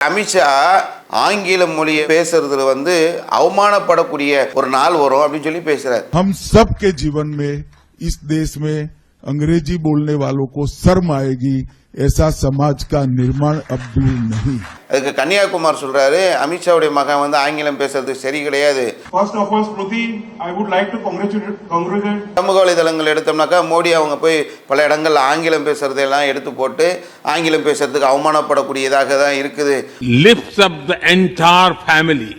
அமித்ஷா ஆங்கில மொழியை பேசுறதுல வந்து அவமானப்படக்கூடிய ஒரு நாள் வரும் அப்படின்னு சொல்லி பேசுறாரு हम सब के जीवन में इस देश में अंग्रेजी बोलने वालों को शर्म आएगी ऐसा समाज का निर्माण अब दूर नहीं அதுக்கு கன்னியாகுமார் சொல்றாரு அமித்ஷாவுடைய மகன் வந்து ஆங்கிலம் பேசுறது சரி கிடையாது First of all, Smriti, I would like to congratulate, congratulate சமூக வலைதளங்கள் எடுத்தோம்னாக்கா மோடி அவங்க போய் பல இடங்கள்ல ஆங்கிலம் பேசுறதெல்லாம் எடுத்து போட்டு ஆங்கிலம் பேசுறதுக்கு அவமானப்படக்கூடியதாக தான் இருக்குது lifts up the entire family.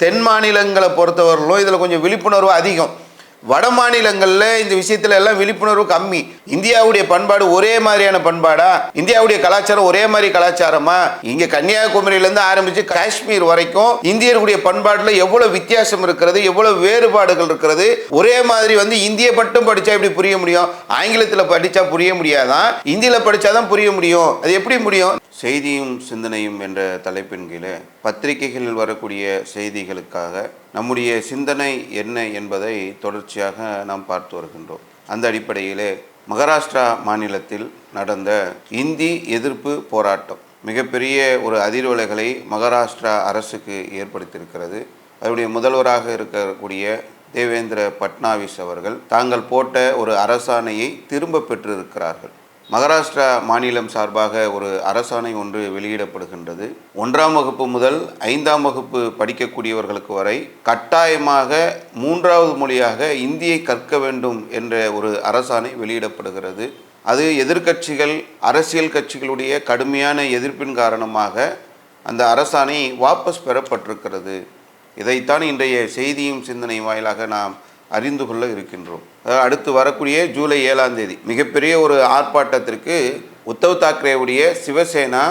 தென் மாநிலங்களை பொறுத்தவரையிலும் இதுல கொஞ்சம் விழிப்புணர்வு அதிகம் வட மாநிலங்களில் இந்த விஷயத்துல எல்லாம் விழிப்புணர்வு கம்மி. இந்தியாவுடைய பண்பாடு ஒரே மாதிரியான பண்பாடா? இந்தியாவுடைய கலாச்சாரம் ஒரே மாதிரி கலாச்சாரமா? இங்க கன்னியாகுமரியில இருந்து ஆரம்பிச்சு காஷ்மீர் வரைக்கும் இந்தியர்களுடைய பண்பாட்டில் எவ்வளவு வித்தியாசம் இருக்கிறது எவ்வளவு வேறுபாடுகள் இருக்கிறது? ஒரே மாதிரி வந்து இந்திய மட்டும் படிச்சா எப்படி புரிய முடியும்? ஆங்கிலத்தில் படிச்சா புரிய முடியாதான் இந்தியில படிச்சாதான் புரிய முடியும். அது எப்படி முடியும்? செய்தியும் சிந்தனையும் என்ற தலைப்பின் கீழே பத்திரிகைகளில் வரக்கூடிய செய்திகளுக்காக நம்முடைய சிந்தனை என்ன என்பதை தொடர்ச்சியாக நாம் பார்த்து வருகின்றோம். அந்த அடிப்படையிலே மகாராஷ்டிரா மாநிலத்தில் நடந்த இந்தி எதிர்ப்பு போராட்டம் மிகப்பெரிய ஒரு அதிர்வலைகளை மகாராஷ்டிரா அரசுக்கு ஏற்படுத்தியிருக்கிறது. அதனுடைய முதல்வராக இருக்கக்கூடிய தேவேந்திர பட்னாவிஸ் அவர்கள் தாங்கள் போட்ட ஒரு அரசாணையை திரும்ப பெற்றிருக்கிறார்கள். மகாராஷ்டிரா மாநிலம் சார்பாக ஒரு அரசாணை ஒன்று வெளியிடப்படுகின்றது. ஒன்றாம் வகுப்பு முதல் ஐந்தாம் வகுப்பு படிக்கக்கூடியவர்களுக்கு வரை கட்டாயமாக மூன்றாவது மொழியாக இந்தியை கற்க வேண்டும் என்ற ஒரு அரசாணை வெளியிடப்படுகிறது. அது எதிர்க்கட்சிகள் அரசியல் கட்சிகளுடைய கடுமையான எதிர்ப்பின் காரணமாக அந்த அரசாணை வாபஸ் பெறப்பட்டிருக்கிறது. இதைத்தான் இன்றைய செய்தியும் சிந்தனை வாயிலாக நாம் அறிந்து கொள்ள இருக்கின்றோம். அடுத்து வரக்கூடிய ஜூலை ஏழாம் தேதி மிகப்பெரிய ஒரு ஆர்ப்பாட்டத்திற்கு உத்தவ் தாக்கரேவுடைய சிவசேனா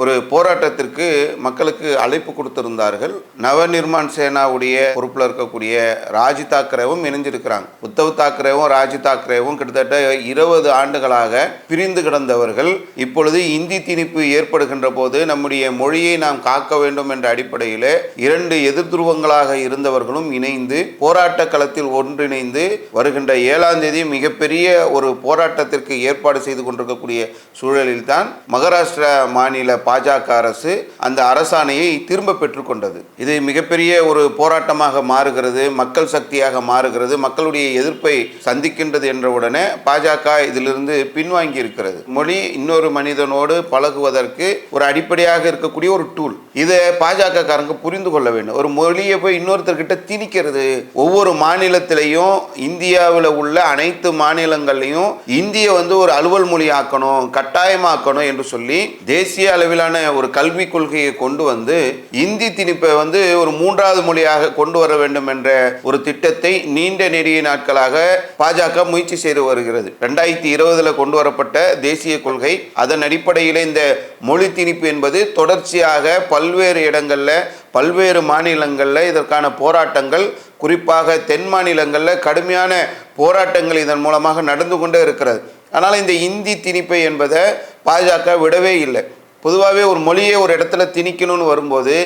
ஒரு போராட்டத்திற்கு மக்களுக்கு அழைப்பு கொடுத்திருந்தார்கள். நவநிர்மாண் சேனாவுடைய பொறுப்பில் இருக்கக்கூடிய ராஜ் தாக்கரேவும் இணைஞ்சிருக்கிறாங்க. உத்தவ் தாக்கரேவும் ராஜ் தாக்கரேவும் கிட்டத்தட்ட இருபது ஆண்டுகளாக பிரிந்து கிடந்தவர்கள். இப்பொழுது இந்தி திணிப்பு ஏற்படுகின்ற போது நம்முடைய மொழியை நாம் காக்க வேண்டும் என்ற அடிப்படையில் இரண்டு எதிர் துருவங்களாக இருந்தவர்களும் இணைந்து போராட்ட களத்தில் ஒன்றிணைந்து வருகின்ற ஏழாம் தேதி மிகப்பெரிய ஒரு போராட்டத்திற்கு ஏற்பாடு செய்து கொண்டிருக்கக்கூடிய சூழலில்தான் மகாராஷ்டிரா மாநில பாஜக அரசு அந்த அரசாணையை திரும்ப பெற்றுக்கொண்டது இது மிகப்பெரிய ஒரு போராட்டமாக மாறுகிறது மக்கள் சக்தியாக மாறுகிறது மக்களுடைய எதிர்ப்பை சந்திக்கின்றது என்றவுடனே பாஜக இதிலிருந்து பின்வாங்கி இருக்கிறது. மொழி இன்னொரு மனிதனோடு பழகுவதற்கு ஒரு அடிப்படையாக இருக்கக்கூடிய ஒரு டூல் இதை பாஜக காரங்க புரிந்து கொள்ள வேண்டும். ஒரு மொழியை போய் இன்னொருத்தர்கிட்ட திணிக்கிறது. ஒவ்வொரு மாநிலத்திலையும் இந்தியாவில் உள்ள அனைத்து மாநிலங்கள்லையும் இந்திய வந்து ஒரு அலுவல் மொழி ஆக்கணும் கட்டாயமாக்கணும் என்று சொல்லி தேசிய அளவில் அளவிலான ஒரு கல்விக் கொள்கையை கொண்டு வந்து இந்தி திணிப்பை வந்து ஒரு மூன்றாவது மொழியாக கொண்டு வர வேண்டும் என்ற ஒரு திட்டத்தை நீண்ட நெடிய நாட்களாக பாஜக முயற்சி செய்து வருகிறது. ரெண்டாயிரத்தி இருபதுல கொண்டு வரப்பட்ட தேசிய கொள்கை அதன் அடிப்படையில் இந்த மொழி திணிப்பு என்பது தொடர்ச்சியாக பல்வேறு இடங்களில் பல்வேறு மாநிலங்களில் இதற்கான போராட்டங்கள் குறிப்பாக தென் மாநிலங்களில் கடுமையான போராட்டங்கள் இதன் மூலமாக நடந்து கொண்டே இருக்கிறது. ஆனால் இந்த இந்தி திணிப்பை என்பதை பாஜக விடவே இல்லை. பொதுவாகவே ஒரு மொழியை ஒரு இடத்துல திணிக்கணும்னு வரும்போது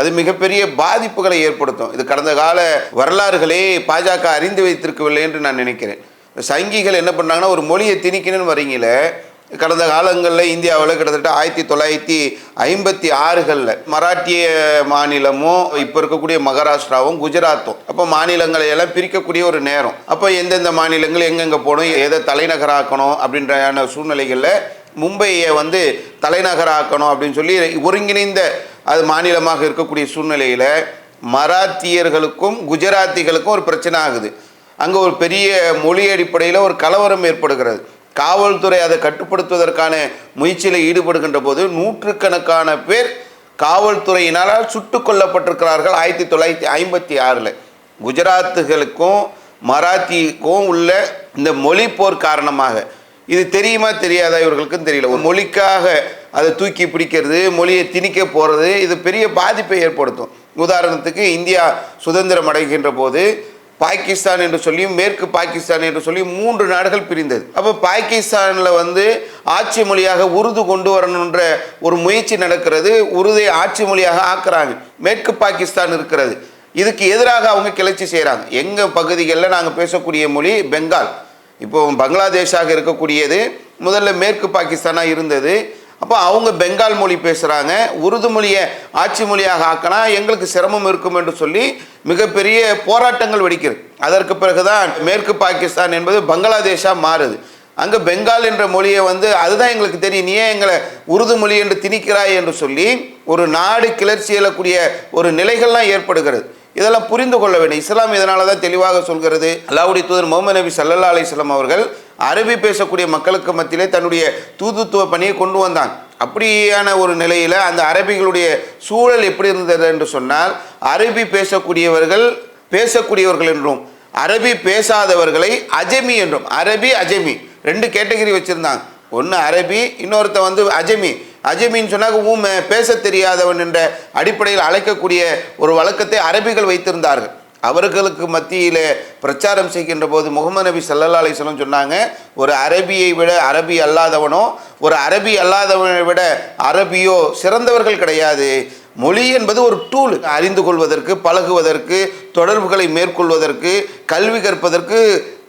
அது மிகப்பெரிய பாதிப்புகளை ஏற்படுத்தும். இது கடந்த கால வரலாறுகளே பாஜக அறிந்து வைத்திருக்கவில்லை என்று நான் நினைக்கிறேன். சங்கிகள் என்ன பண்ணாங்கன்னா ஒரு மொழியை திணிக்கணும்னு வரீங்கள கடந்த காலங்களில் இந்தியாவில் கிட்டத்தட்ட ஆயிரத்தி தொள்ளாயிரத்தி ஐம்பத்தி ஆறுகளில் மராட்டிய மாநிலமும் இப்போ இருக்கக்கூடிய மகாராஷ்டிராவும் குஜராத்தும். அப்போ மாநிலங்களை எல்லாம் பிரிக்கக்கூடிய ஒரு நேரம். அப்போ எந்தெந்த மாநிலங்கள் எங்கெங்கே போகணும் எதை தலைநகராக்கணும் அப்படின்ற சூழ்நிலைகளில் மும்பையை வந்து தலைநகராக்கணும் அப்படின்னு சொல்லி ஒருங்கிணைந்த அது மாநிலமாக இருக்கக்கூடிய சூழ்நிலையில் மராத்தியர்களுக்கும் குஜராத்திகளுக்கும் ஒரு பிரச்சனை ஆகுது. அங்கே ஒரு பெரிய மொழி அடிப்படையில் ஒரு கலவரம் ஏற்படுகிறது. காவல்துறை அதை கட்டுப்படுத்துவதற்கான முயற்சியில் ஈடுபடுகின்ற போது நூற்றுக்கணக்கான பேர் காவல்துறையினால் சுட்டு கொல்லப்பட்டிருக்கிறார்கள் ஆயிரத்தி தொள்ளாயிரத்தி ஐம்பத்தி ஆறில். குஜராத்துகளுக்கும் மராத்திக்கும் உள்ள இந்த மொழி போர் காரணமாக. இது தெரியுமா தெரியாதா இவர்களுக்கும் தெரியல. ஒரு மொழிக்காக அதை தூக்கி பிடிக்கிறது மொழியை திணிக்க போகிறது இது பெரிய பாதிப்பை ஏற்படுத்தும். உதாரணத்துக்கு இந்தியா சுதந்திரம் அடைகின்ற போது பாகிஸ்தான் என்று சொல்லியும் மேற்கு பாகிஸ்தான் என்று சொல்லி மூன்று நாடுகள் பிரிந்தது. அப்போ பாகிஸ்தானில் வந்து ஆட்சி மொழியாக உருது கொண்டு வரணுன்ற ஒரு முயற்சி நடக்கிறது. உருதை ஆட்சி மொழியாக ஆக்குறாங்க. மேற்கு பாகிஸ்தான் இருக்கிறது. இதுக்கு எதிராக அவங்க கிளர்ச்சி செய்கிறாங்க எங்கள் பகுதிகளில் நாங்கள் பேசக்கூடிய மொழி பெங்கால். இப்போ பங்களாதேஷாக இருக்கக்கூடியது முதல்ல மேற்கு பாகிஸ்தானாக இருந்தது. அப்போ அவங்க பெங்கால் மொழி பேசுகிறாங்க உருது மொழியை ஆட்சி மொழியாக ஆக்கினா எங்களுக்கு சிரமம் இருக்கும் என்று சொல்லி மிகப்பெரிய போராட்டங்கள் வெடிக்கிறது. அதற்கு பிறகுதான் மேற்கு பாகிஸ்தான் என்பது பங்களாதேஷாக மாறுது. அங்கே பெங்கால் என்ற மொழியை வந்து அதுதான் எங்களுக்கு தெரியும் நீ ஏன் எங்களை உருது மொழி என்று திணிக்கிறாய் என்று சொல்லி ஒரு நாடு கிளர்ச்சி எழக்கூடிய ஒரு நிலைகள்லாம் ஏற்படுகிறது. இதெல்லாம் புரிந்து கொள்ள வேண்டும். இஸ்லாம் இதனால தான் தெளிவாக சொல்கிறது. அல்லாவுடைய தூதர் முகமது நபி சல்லா அலிஸ்லாம் அவர்கள் அரபி பேசக்கூடிய மக்களுக்கு மத்தியிலே தன்னுடைய தூதுத்துவ பணியை கொண்டு வந்தாங்க அப்படியான ஒரு நிலையில் அந்த அரபிகளுடைய சூழல் எப்படி இருந்தது என்று சொன்னால் அரபி பேசக்கூடியவர்கள் பேசக்கூடியவர்கள் என்றும் அரபி பேசாதவர்களை அஜமி என்றும் அரபி அஜமி ரெண்டு கேட்டகரி வச்சுருந்தாங்க. ஒன்று அரபி இன்னொருத்த வந்து அஜமி. அஜமின்னு சொன்னாக்க ஊமை பேச தெரியாதவன் என்ற அடிப்படையில் அழைக்கக்கூடிய ஒரு வழக்கத்தை அரபிகள் வைத்திருந்தார்கள். அவர்களுக்கு மத்தியில் பிரச்சாரம் செய்கின்ற போது முகமது நபி சல்லல்லா அலிஸ்லம் சொன்னாங்க ஒரு அரபியை விட அரபி அல்லாதவனோ ஒரு அரபி அல்லாதவனை விட அரபியோ சிறந்தவர்கள் கிடையாது. மொழி என்பது ஒரு டூல் அறிந்து கொள்வதற்கு பழகுவதற்கு தொடர்புகளை மேற்கொள்வதற்கு கல்வி கற்பதற்கு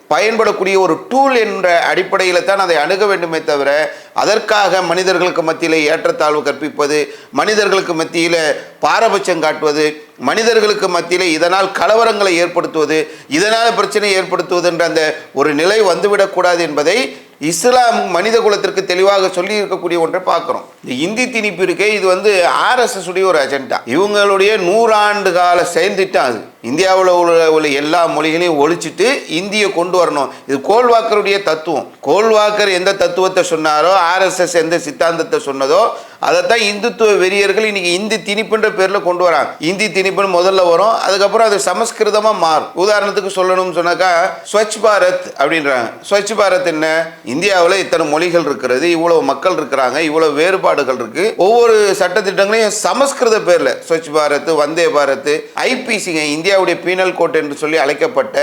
பயன்படக்கூடிய ஒரு டூல் என்ற அடிப்படையில் தான் அதை அணுக வேண்டுமே தவிர அதற்காக மனிதர்களுக்கு மத்தியில் ஏற்றத்தாழ்வு கற்பிப்பது மனிதர்களுக்கு மத்தியில் பாரபட்சம் காட்டுவது மனிதர்களுக்கு மத்தியில் இதனால் கலவரங்களை ஏற்படுத்துவது இதனால் பிரச்சனை ஏற்படுத்துவது என்ற அந்த ஒரு நிலை வந்துவிடக்கூடாது என்பதை இஸ்லாம் மனித குலத்திற்கு தெளிவாக சொல்லி இருக்கக்கூடிய ஒன்றை பார்க்குறோம். இந்த இந்தி திணிப்பு இருக்கே இது வந்து ஆர்எஸ்எஸ் உடைய ஒரு அஜெண்டா இவங்களுடைய நூறாண்டு கால செயல்திட்டம் அது. இந்தியாவில் உள்ள உள்ள எல்லா மொழிகளையும் ஒழிச்சிட்டு இந்தியை கொண்டு வரணும். இது கோல்வாக்கருடைய தத்துவம். கோல்வாக்கர் எந்த தத்துவத்தை சொன்னாரோ ஆர்எஸ்எஸ் எந்த சித்தாந்தத்தை சொன்னதோ அதைத்தான் இந்துத்துவ வெறியர்கள் இன்னைக்கு இந்தி திணிப்புன்ற பேரில் கொண்டு வராங்க. இந்தி திணிப்புன்னு முதல்ல வரும். அதுக்கப்புறம் அது சமஸ்கிருதமாக மாறும். உதாரணத்துக்கு சொல்லணும்னு சொன்னாக்கா ஸ்வச் பாரத் அப்படின்றாங்க. ஸ்வச் பாரத் என்ன? இந்தியாவில் இத்தனை மொழிகள் இருக்கிறது இவ்வளோ மக்கள் இருக்கிறாங்க இவ்வளோ வேறுபாடுகள் இருக்கு. ஒவ்வொரு சட்டத்திட்டங்களையும் சமஸ்கிருத பேரில் ஸ்வச் பாரத் வந்தே பாரத் ஐபிசிங்க இந்தியாவுடைய பீனல் கோட் என்று சொல்லி அழைக்கப்பட்ட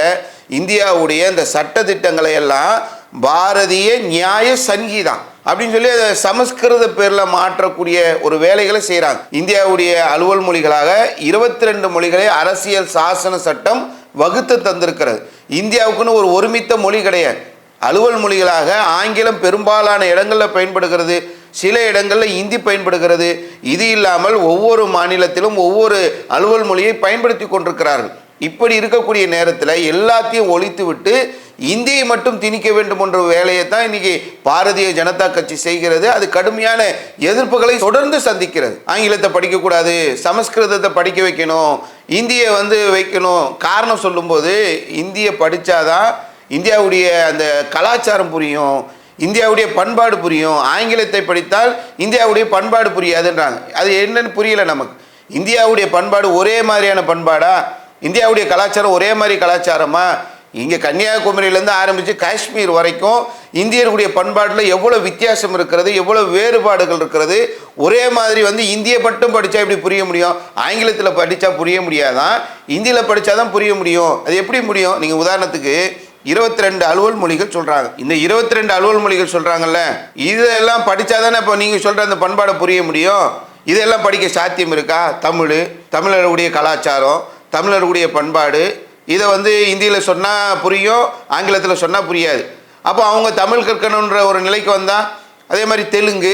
இந்தியாவுடைய இந்த சட்டத்திட்டங்களை எல்லாம் பாரதிய நியாய சங்கீதம் அப்படின்னு சொல்லி அதை சமஸ்கிருத பேரில் மாற்றக்கூடிய ஒரு வேலைகளை செய்கிறாங்க இந்தியாவுடைய அலுவல் மொழிகளாக இருபத்தி ரெண்டு மொழிகளை அரசியல் சாசன சட்டம் வகுத்து தந்திருக்கிறது. இந்தியாவுக்குன்னு ஒரு ஒருமித்த மொழி கிடையாது. அலுவல் மொழிகளாக ஆங்கிலம் பெரும்பாலான இடங்களில் பயன்படுகிறது. சில இடங்களில் இந்தி பயன்படுகிறது. இது இல்லாமல் ஒவ்வொரு மாநிலத்திலும் ஒவ்வொரு அலுவல் மொழியை பயன்படுத்தி கொண்டிருக்கிறார்கள். இப்படி இருக்கக்கூடிய நேரத்தில் எல்லாத்தையும் ஒழித்து விட்டு இந்தியை மட்டும் திணிக்க வேண்டும் என்ற வேலையை தான் இன்னைக்கு பாரதிய ஜனதா கட்சி செய்கிறது. அது கடுமையான எதிர்ப்புகளை தொடர்ந்து சந்திக்கிறது. ஆங்கிலத்தை படிக்கக்கூடாது சமஸ்கிருதத்தை படிக்க வைக்கணும் இந்தியை வந்து வைக்கணும். காரணம் சொல்லும்போது இந்தியை படித்தாதான் இந்தியாவுடைய அந்த கலாச்சாரம் புரியும் இந்தியாவுடைய பண்பாடு புரியும். ஆங்கிலத்தை படித்தால் இந்தியாவுடைய பண்பாடு புரியாதுன்றாங்க. அது என்னன்னு புரியல நமக்கு. இந்தியாவுடைய பண்பாடு ஒரே மாதிரியான பண்பாடா? இந்தியாவுடைய கலாச்சாரம் ஒரே மாதிரி கலாச்சாரமாக இங்கே கன்னியாகுமரியிலேருந்து ஆரம்பித்து காஷ்மீர் வரைக்கும் இந்தியர்களுடைய பண்பாட்டில் எவ்வளோ வித்தியாசம் இருக்கிறது எவ்வளோ வேறுபாடுகள் இருக்கிறது ஒரே மாதிரி வந்து இந்தியை மட்டும் படித்தா எப்படி புரிய முடியும்? ஆங்கிலத்தில் படித்தா புரிய முடியாதான் இந்தியில் படித்தா தான் புரிய முடியும். அது எப்படி முடியும்? நீங்கள் உதாரணத்துக்கு இருபத்தி ரெண்டு அலுவல் மொழிகள் சொல்கிறாங்க இந்த இருபத்தி ரெண்டு அலுவல் மொழிகள் சொல்கிறாங்கல்ல இதெல்லாம் படித்தா தானே இப்போ நீங்கள் சொல்கிற அந்த பண்பாடை புரிய முடியும்? இதெல்லாம் படிக்க சாத்தியம் இருக்கா? தமிழ் தமிழர்களுடைய கலாச்சாரம் தமிழர்களுடைய பண்பாடு. இதை வந்து இந்தியில் சொன்னால் புரியும் ஆங்கிலத்தில் சொன்னால் புரியாது. அப்போ அவங்க தமிழ் கற்கணுன்ற ஒரு நிலைக்கு வந்தால் அதே மாதிரி தெலுங்கு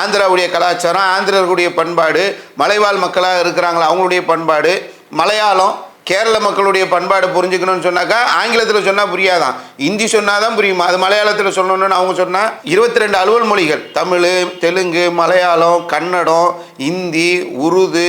ஆந்திராவுடைய கலாச்சாரம் ஆந்திரர்களுடைய பண்பாடு மலைவாழ் மக்களாக இருக்கிறாங்களா அவங்களுடைய பண்பாடு மலையாளம் கேரள மக்களுடைய பண்பாடு புரிஞ்சுக்கணும்னு சொன்னாக்கா ஆங்கிலத்தில் சொன்னால் புரியாதான். ஹிந்தி சொன்னால் தான் புரியுமா? அது மலையாளத்தில் சொல்லணும்னு அவங்க சொன்னால் இருபத்தி ரெண்டு அலுவல் மொழிகள் தமிழ் தெலுங்கு மலையாளம் கன்னடம் இந்தி உருது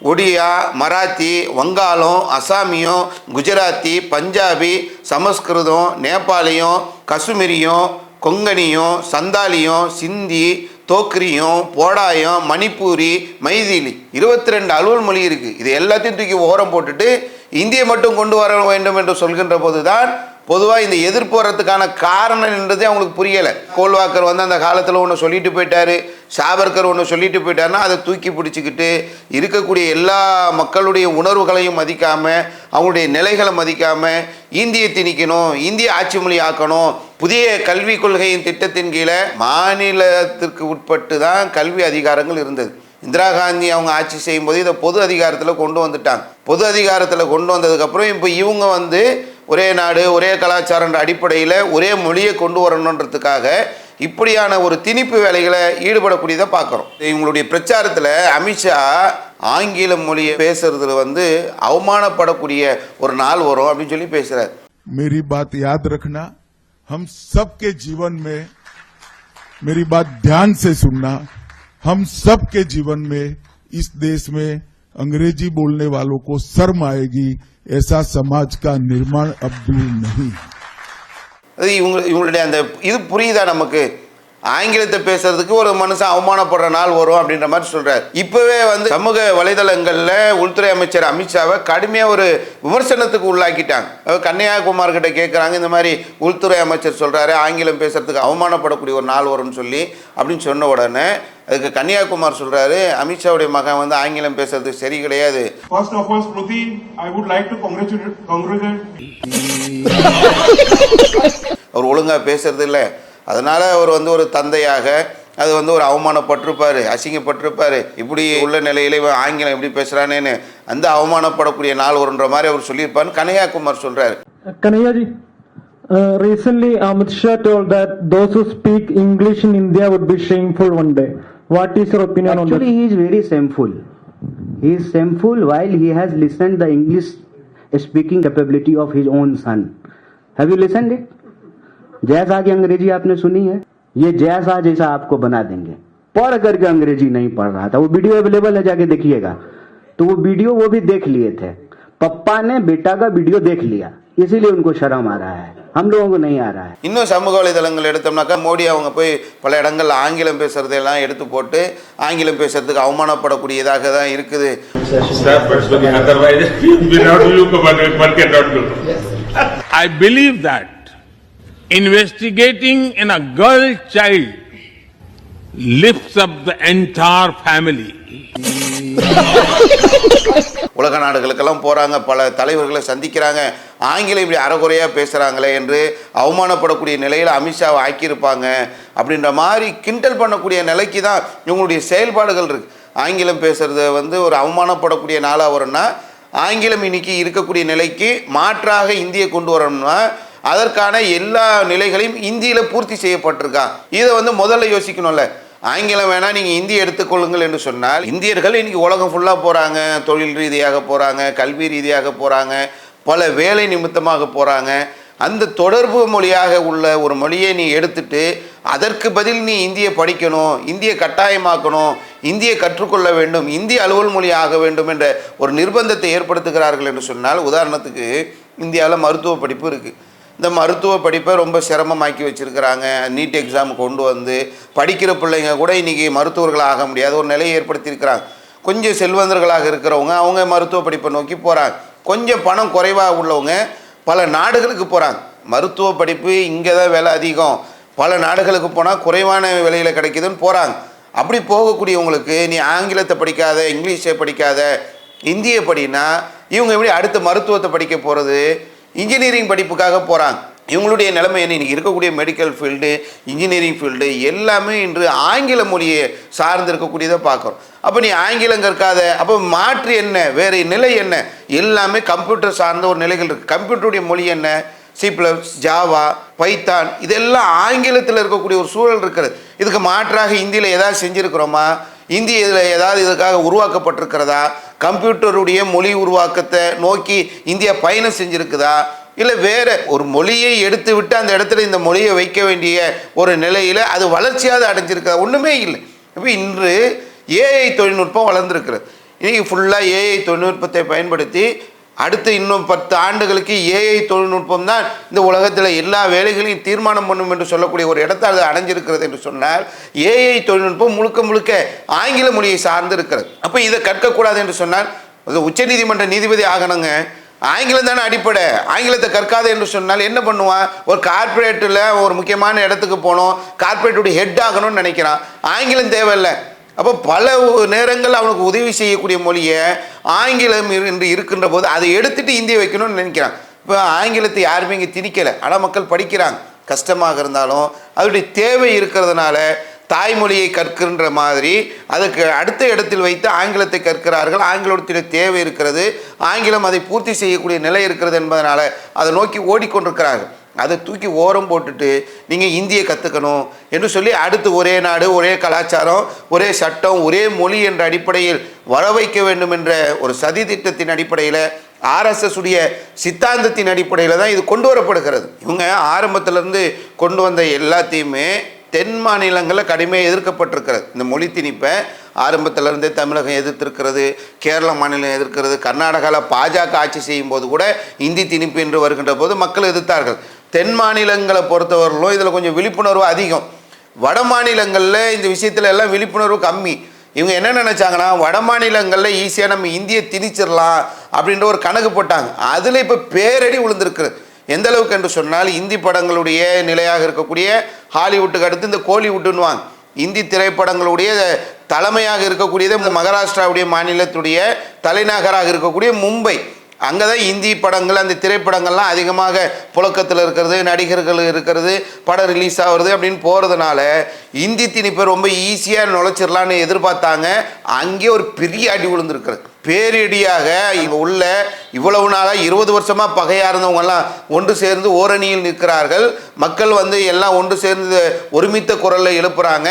ஒடியா மராத்தி வங்காளம் அசாமியும் குஜராத்தி பஞ்சாபி சமஸ்கிருதம் நேபாளியம் கசுமிரியும் கொங்கணியும் சந்தாலியும் சிந்தி தோக்ரியும் போடாயம் மணிப்பூரி மைதிலி. இருபத்தி ரெண்டு அலுவல் மொழி இருக்குது இது எல்லாத்தையும் தூக்கி ஓரம் போட்டுட்டு இந்தியை மட்டும் கொண்டு வர வேண்டும் என்று சொல்கின்ற போது தான் பொதுவாக இந்த எதிர்ப்பு வர்றதுக்கான காரணம் என்றதே அவங்களுக்கு புரியலை. கோல்வாக்கர் வந்து அந்த காலத்தில் ஒன்று சொல்லிட்டு போயிட்டாரு. சாவர்கர் ஒன்று சொல்லிட்டு போயிட்டாருன்னா அதை தூக்கி பிடிச்சிக்கிட்டு இருக்கக்கூடிய எல்லா மக்களுடைய உணர்வுகளையும் மதிக்காமல் அவங்களுடைய நிலைகளை மதிக்காமல் இந்தியை திணிக்கணும் இந்திய ஆட்சி மொழி ஆக்கணும். புதிய கல்விக் கொள்கையின் திட்டத்தின் கீழே மாநிலத்திற்கு உட்பட்டு தான் கல்வி அதிகாரங்கள் இருந்தது. இந்திரா காந்தி அவங்க ஆட்சி செய்யும்போது இதை பொது அதிகாரத்தில் கொண்டு வந்துட்டாங்க. பொது அதிகாரத்தில் கொண்டு வந்ததுக்கப்புறம் இப்போ இவங்க வந்து ஒரே நாடு ஒரே கலாச்சாரன்ற அடிப்படையில் ஒரே மொழியை கொண்டு வரணுன்றதுக்காக இப்படியான ஒரு திணிப்பு வேலைகளை ஈடுபடக்கூடியதை பார்க்குறோம் இவங்களுடைய பிரச்சாரத்தில் அமித்ஷா ஆங்கில மொழியை பேசுறதுல வந்து அவமானப்படக்கூடிய ஒரு நாள் வரும் அப்படின்னு சொல்லி பேசுறாரு मेरी बात याद रखना हम सबके जीवन में मेरी बात ध्यान से सुनना हम सबके जीवन में इस देश में अंग्रेजी बोलने वालों को शर्म आएगी ऐसा समाज का निर्माण अब दूर नहीं है அது இவங்க இவங்களுடைய அந்த இது புரியுதா நமக்கு ஆங்கிலத்தை பேசுறதுக்கு ஒரு மனுஷன் அவமானப்படுற நாள் வரும் அப்படின்ற மாதிரி சொல்றாரு. இப்பவே வந்து சமூக வலைதளங்கள்ல உள்துறை அமைச்சர் அமித்ஷாவை கடுமையா ஒரு விமர்சனத்துக்கு உள்ளாக்கிட்டாங்க. கன்னியாகுமார் கிட்ட கேட்குறாங்க இந்த மாதிரி உள்துறை அமைச்சர் சொல்றாரு ஆங்கிலம் பேசுறதுக்கு அவமானப்படக்கூடிய ஒரு நாள் வரும்னு சொல்லி அப்படின்னு சொன்ன உடனே அதுக்கு கன்னியாகுமார் சொல்றாரு அமித்ஷாவுடைய மகன் வந்து ஆங்கிலம் பேசுறது சரி கிடையாது. First of all, Smriti, I would like to congratulate, congratulate. அவர் ஒழுங்கா பேசுறது இல்லை. அதனால அவர் வந்து ஒரு தந்தையாக அது வந்து ஒரு அவமானப்பட்டிருப்பாரு அசிங்கப்பட்டிருப்பாரு இப்படி உள்ள நிலையில இவன் ஆங்கிலம் எப்படி பேசுறானேன்னு அந்த அவமானப்படக்கூடிய நாள் வருன்ற மாதிரி அவர் ji, uh, recently Amit Shah told that those who speak English in India would be shameful one day. What is your opinion on Actually, he is very shameful. He is shameful while he has listened the English speaking capability of his own son. Have you listened it? जैसा की अंग्रेजी आपने सुनी है ये जैसा जैसा आपको बना देंगे पढ़ करके अंग्रेजी नहीं पढ़ रहा था वो वीडियो अवेलेबल है जाके देखिएगा तो वो वीडियो वो भी देख लिए थे पप्पा ने बेटा का वीडियो देख लिया इसीलिए उनको शर्म आ रहा है हम लोगों को नहीं आ रहा है இன்னும் சமூக வலைதளங்கள் எடுத்தோம்னாக்கா மோடி அவங்க போய் பல இடங்கள்ல ஆங்கிலம் பேசுறதெல்லாம் எடுத்து போட்டு ஆங்கிலம் பேசுறதுக்கு அவமானப்படக்கூடியதாக தான் இருக்குது Sir, but otherwise, without you, one one cannot do. I believe that investigating in a girl child lifts up the entire family. உலக நாடுகளுக்கெல்லாம் போறாங்க. பல தலைவர்களை சந்திக்கிறாங்க. ஆங்கிலம் இப்படி அறகுறையா பேசுறாங்களே என்று அவமானப்படக்கூடிய நிலையில அமித்ஷாவை ஆக்கியிருப்பாங்க. அப்படின்ற மாதிரி கிண்டல் பண்ணக்கூடிய நிலைக்கு தான் இவங்களுடைய செயல்பாடுகள் இருக்கு. ஆங்கிலம் பேசுறது வந்து ஒரு அவமானப்படக்கூடிய நாளாக வரும்னா ஆங்கிலம் இன்னைக்கு இருக்கக்கூடிய நிலைக்கு மாற்றாக இந்தியை கொண்டு வரணும்னா அதற்கான எல்லா நிலைகளையும் இந்தியில் பூர்த்தி செய்யப்பட்டிருக்கா. இதை வந்து முதல்ல யோசிக்கணும்ல. ஆங்கிலம் வேணால் நீங்கள் இந்தி எடுத்துக்கொள்ளுங்கள் என்று சொன்னால் இந்தியர்கள் இன்றைக்கி உலகம் ஃபுல்லாக போகிறாங்க தொழில் ரீதியாக போகிறாங்க கல்வி ரீதியாக போகிறாங்க பல வேலை நிமித்தமாக போகிறாங்க அந்த தொடர்பு மொழியாக உள்ள ஒரு மொழியை நீ எடுத்துட்டு அதற்கு பதில் நீ இந்தியை படிக்கணும் இந்தியை கட்டாயமாக்கணும் இந்தியை கற்றுக்கொள்ள வேண்டும் இந்திய அலுவல் மொழி ஆக வேண்டும் என்ற ஒரு நிர்பந்தத்தை ஏற்படுத்துகிறார்கள் என்று சொன்னால் உதாரணத்துக்கு இந்தியாவில் மருத்துவ படிப்பு இருக்குது இந்த மருத்துவ படிப்பை ரொம்ப சிரமமாக்கி வச்சிருக்கிறாங்க. நீட் எக்ஸாம் கொண்டு வந்து படிக்கிற பிள்ளைங்க கூட இன்றைக்கி மருத்துவர்கள் ஆக முடியாத ஒரு நிலையை ஏற்படுத்தியிருக்கிறாங்க. கொஞ்சம் செல்வந்தர்களாக இருக்கிறவங்க அவங்க மருத்துவ படிப்பை நோக்கி போகிறாங்க கொஞ்சம் பணம் குறைவாக உள்ளவங்க பல நாடுகளுக்கு போகிறாங்க மருத்துவ படிப்பு இங்கே தான் விலை அதிகம். பல நாடுகளுக்கு போனால் குறைவான விலையில் கிடைக்குதுன்னு போகிறாங்க அப்படி போகக்கூடியவங்களுக்கு நீ ஆங்கிலத்தை படிக்காத இங்கிலீஷை படிக்காத இந்தியை படினா இவங்க எப்படி அடுத்த மருத்துவத்தை படிக்க போகிறது இன்ஜினியரிங் படிப்புக்காக போகிறாங்க இவங்களுடைய நிலைமை என்ன? இன்றைக்கி இருக்கக்கூடிய மெடிக்கல் ஃபீல்டு இன்ஜினியரிங் ஃபீல்டு எல்லாமே இன்று ஆங்கில மொழியை சார்ந்து இருக்கக்கூடியதை பார்க்குறோம். அப்போ நீ ஆங்கிலம் கற்காத அப்போ மாற்று என்ன? வேறு நிலை என்ன? எல்லாமே கம்ப்யூட்டர் சார்ந்த ஒரு நிலைகள் இருக்குது கம்ப்யூட்டருடைய மொழி என்ன? சி ப்ளஸ் ஜாவா பைத்தான் இதெல்லாம் ஆங்கிலத்தில் இருக்கக்கூடிய ஒரு சூழல் இருக்கிறது. இதுக்கு மாற்றாக இந்தியில் ஏதாவது செஞ்சுருக்கிறோமா? இந்தி இதில் ஏதாவது இதுக்காக உருவாக்கப்பட்டிருக்கிறதா? கம்ப்யூட்டருடைய மொழி உருவாக்கத்தை நோக்கி இந்தியா பயணம் செஞ்சுருக்குதா? இல்லை வேறு ஒரு மொழியை எடுத்து விட்டு அந்த இடத்துல இந்த மொழியை வைக்க வேண்டிய ஒரு நிலையில் அது வளர்ச்சியாவது அடைஞ்சிருக்கா ஒன்றுமே இல்லை. இப்போ இன்று ஏஐ தொழில்நுட்பம் வளர்ந்துருக்கிறது. இன்றைக்கி ஃபுல்லாக ஏஐ தொழில்நுட்பத்தை பயன்படுத்தி அடுத்து இன்னும் பத்து ஆண்டுகளுக்கு ஏஐ தொழில்நுட்பம் தான் இந்த உலகத்தில் எல்லா வேலைகளையும் தீர்மானம் பண்ணும் என்று சொல்லக்கூடிய ஒரு இடத்தை அது அடைஞ்சிருக்கிறது என்று சொன்னால் ஏஐ தொழில்நுட்பம் முழுக்க முழுக்க ஆங்கில மொழியை சார்ந்து இருக்கிறது. அப்போ இதை கற்கக்கூடாது என்று சொன்னால் அது உச்சநீதிமன்ற நீதிபதி ஆகணுங்க. ஆங்கிலம் தானே அடிப்படை. ஆங்கிலத்தை கற்காது என்று சொன்னால் என்ன பண்ணுவான்? ஒரு கார்ப்பரேட்டில் ஒரு முக்கியமான இடத்துக்கு போகணும். கார்பரேட்டுடைய ஹெட் ஆகணும்னு நினைக்கிறான். ஆங்கிலம் தேவையில்லை. அப்போ பல நேரங்கள் அவனுக்கு உதவி செய்யக்கூடிய மொழியை ஆங்கிலம் என்று இருக்கின்ற போது அதை எடுத்துட்டு இந்திய வைக்கணும்னு நினைக்கிறான். இப்போ ஆங்கிலத்தை யாருமே இங்கே திணிக்கலை. ஆனால் மக்கள் படிக்கிறாங்க. கஷ்டமாக இருந்தாலும் அதனுடைய தேவை இருக்கிறதுனால தாய்மொழியை கற்கின்ற மாதிரி அதுக்கு அடுத்த இடத்தில் வைத்து ஆங்கிலத்தை கற்கிறார்கள். ஆங்கிலத்திலே தேவை இருக்கிறது. ஆங்கிலம் அதை பூர்த்தி செய்யக்கூடிய நிலை இருக்கிறது என்பதனால் அதை நோக்கி ஓடிக்கொண்டிருக்கிறார்கள். அதை தூக்கி ஓரம் போட்டுட்டு நீங்கள் இந்தியை கற்றுக்கணும் என்று சொல்லி அடுத்து ஒரே நாடு ஒரே கலாச்சாரம் ஒரே சட்டம் ஒரே மொழி என்ற அடிப்படையில் வர வைக்க வேண்டும் என்ற ஒரு சதி திட்டத்தின் அடிப்படையில் ஆர்எஸ்எஸ் உடைய சித்தாந்தத்தின் அடிப்படையில் தான் இது கொண்டு வரப்படுகிறது. இவங்க ஆரம்பத்திலேருந்து கொண்டு வந்த எல்லாத்தையுமே தென் மாநிலங்களில் கடுமையாக எதிர்க்கப்பட்டிருக்கிறது. இந்த மொழி திணிப்பை ஆரம்பத்திலிருந்தே தமிழகம் எதிர்த்திருக்கிறது கேரள மாநிலம் எதிர்க்கிறது கர்நாடகாவில் பாஜக ஆட்சி செய்யும் போது கூட இந்தி திணிப்பு என்று வருகின்ற போது மக்கள் எதிர்த்தார்கள். தென் மாநிலங்களை பொறுத்தவரையிலும் இதில் கொஞ்சம் விழிப்புணர்வு அதிகம். வட மாநிலங்களில் இந்த விஷயத்தில் எல்லாம் விழிப்புணர்வு கம்மி. இவங்க என்ன நினச்சாங்கன்னா வட மாநிலங்களில் ஈஸியாக நம்ம இந்தியை திணிச்சிடலாம் அப்படின்ற ஒரு கணக்கு போட்டாங்க. அதில் இப்போ பேரடி விழுந்திருக்கு. எந்த அளவுக்கு என்று சொன்னால் இந்தி படங்களுடைய நிலையாக இருக்கக்கூடிய ஹாலிவுட்டுக்கு அடுத்து இந்த கோலிவுட்டுன்னுவாங்க. இந்தி திரைப்படங்களுடைய தலைமையாக இருக்கக்கூடியது இந்த மகாராஷ்டிராவுடைய மாநிலத்துடைய தலைநகராக இருக்கக்கூடிய மும்பை. அங்கே தான் இந்தி படங்கள் அந்த திரைப்படங்கள்லாம் அதிகமாக புழக்கத்தில் இருக்கிறது நடிகர்கள் இருக்கிறது படம் ரிலீஸ் ஆகுறது அப்படின்னு போகிறதுனால இந்தி திணிப்பை ரொம்ப ஈஸியாக நுழைச்சிடலான்னு எதிர்பார்த்தாங்க. அங்கே ஒரு பெரிய அடி விழுந்திருக்கிறது பேரிடியாக இங்கே உள்ள இவ்வளவு நாளாக இருபது வருஷமாக பகையாக இருந்தவங்கெல்லாம் ஒன்று சேர்ந்து ஓரணியில் நிற்கிறார்கள். மக்கள் வந்து எல்லாம் ஒன்று சேர்ந்து ஒருமித்த குரலில் எழுப்புகிறாங்க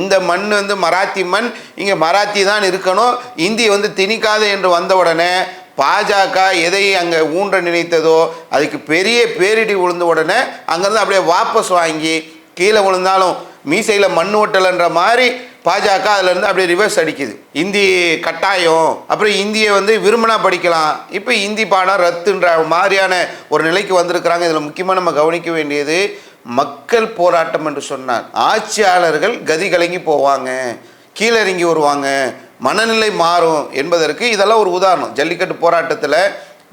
இந்த மண் வந்து மராத்தி மண் இங்கே மராத்தி தான் இருக்கணும். இந்தி வந்து திணிக்காது என்று வந்த உடனே பாஜக எதை அங்கே ஊன்ற நினைத்ததோ அதுக்கு பெரிய பேரிடி விழுந்த உடனே அங்கேருந்து அப்படியே வாபஸ் வாங்கி கீழே விழுந்தாலும் மீசையில் மண் ஓட்டலைன்ற மாதிரி பாஜக அதுலேருந்து அப்படியே ரிவர்ஸ் அடிக்குது. இந்தி கட்டாயம். அப்புறம் இந்தியை வந்து விரும்பினா படிக்கலாம். இப்போ இந்தி பாடம் ரத்துன்ற மாதிரியான ஒரு நிலைக்கு வந்திருக்கிறாங்க. இதில் முக்கியமாக நம்ம கவனிக்க வேண்டியது மக்கள் போராட்டம் என்று சொன்னார் ஆட்சியாளர்கள் கதி கலங்கி போவாங்க. கீழே இறங்கி வருவாங்க. மனநிலை மாறும் என்பதற்கு இதெல்லாம் ஒரு உதாரணம். ஜல்லிக்கட்டு போராட்டத்தில்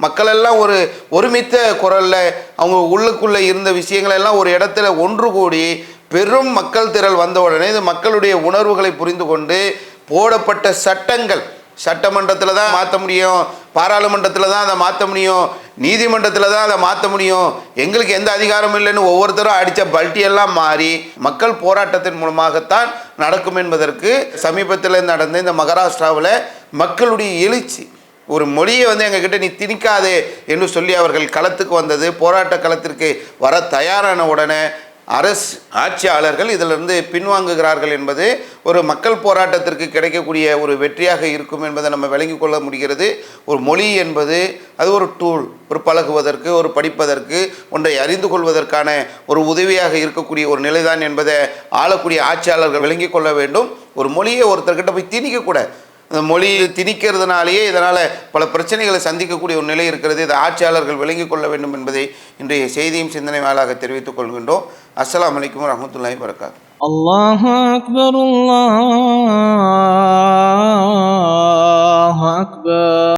மக்கள் எல்லாம் ஒரு ஒருமித்த குரலில் அவங்க உள்ளுக்குள்ளே இருந்த விஷயங்கள் எல்லாம் ஒரு இடத்துல ஒன்று கூடி பெரும் மக்கள் திரள் வந்தவுடனே இது மக்களுடைய உணர்வுகளை புரிந்து கொண்டு போடப்பட்ட சட்டங்கள். சட்டமன்றத்தில் தான் மாற்ற முடியும். பாராளுமன்றத்தில் தான் அதை மாற்ற முடியும். நீதிமன்றத்தில் தான் அதை மாற்ற முடியும். எங்களுக்கு எந்த அதிகாரமும் இல்லைன்னு ஒவ்வொருத்தரும் அடித்த பல்ட்டியெல்லாம் மாறி மக்கள் போராட்டத்தின் மூலமாகத்தான் நடக்கும் என்பதற்கு சமீபத்தில் நடந்த இந்த மகாராஷ்டிராவில் மக்களுடைய எழுச்சி. ஒரு மொழியை வந்து எங்ககிட்ட நீ திணிக்காதே என்று சொல்லி அவர்கள் களத்துக்கு வந்தது. போராட்ட களத்திற்கு வர தயாரான உடனே அரசு ஆட்சியாளர்கள் இதிலிருந்து பின்வாங்குகிறார்கள் என்பது ஒரு மக்கள் போராட்டத்திற்கு கிடைக்கக்கூடிய ஒரு வெற்றியாக இருக்கும் என்பதை நம்ம விளங்கி கொள்ள முடிகிறது. ஒரு மொழி என்பது அது ஒரு டூல் ஒரு பழகுவதற்கு ஒரு படிப்பதற்கு ஒன்றை அறிந்து கொள்வதற்கான ஒரு உதவியாக இருக்கக்கூடிய ஒரு நிலைதான் என்பதை ஆளக்கூடிய ஆட்சியாளர்கள் விளங்கி கொள்ள வேண்டும். ஒரு மொழியை ஒருத்தர்கிட்ட போய் திணிக்கக்கூடாது அந்த மொழி திணிக்கிறதுனாலேயே இதனால் பல பிரச்சனைகளை சந்திக்கக்கூடிய ஒரு நிலை இருக்கிறது. இதை ஆட்சியாளர்கள் விளங்கிக் கொள்ள வேண்டும் என்பதை இன்றைய செய்தியும் சிந்தனை மேலாக தெரிவித்துக் கொள்கின்றோம். அஸ்லாம் வலைக்கம் வரமத்துல்லாஹி வரகாத்து அல்லாஹ் அக்பர் அல்லாஹ் அக்பர்.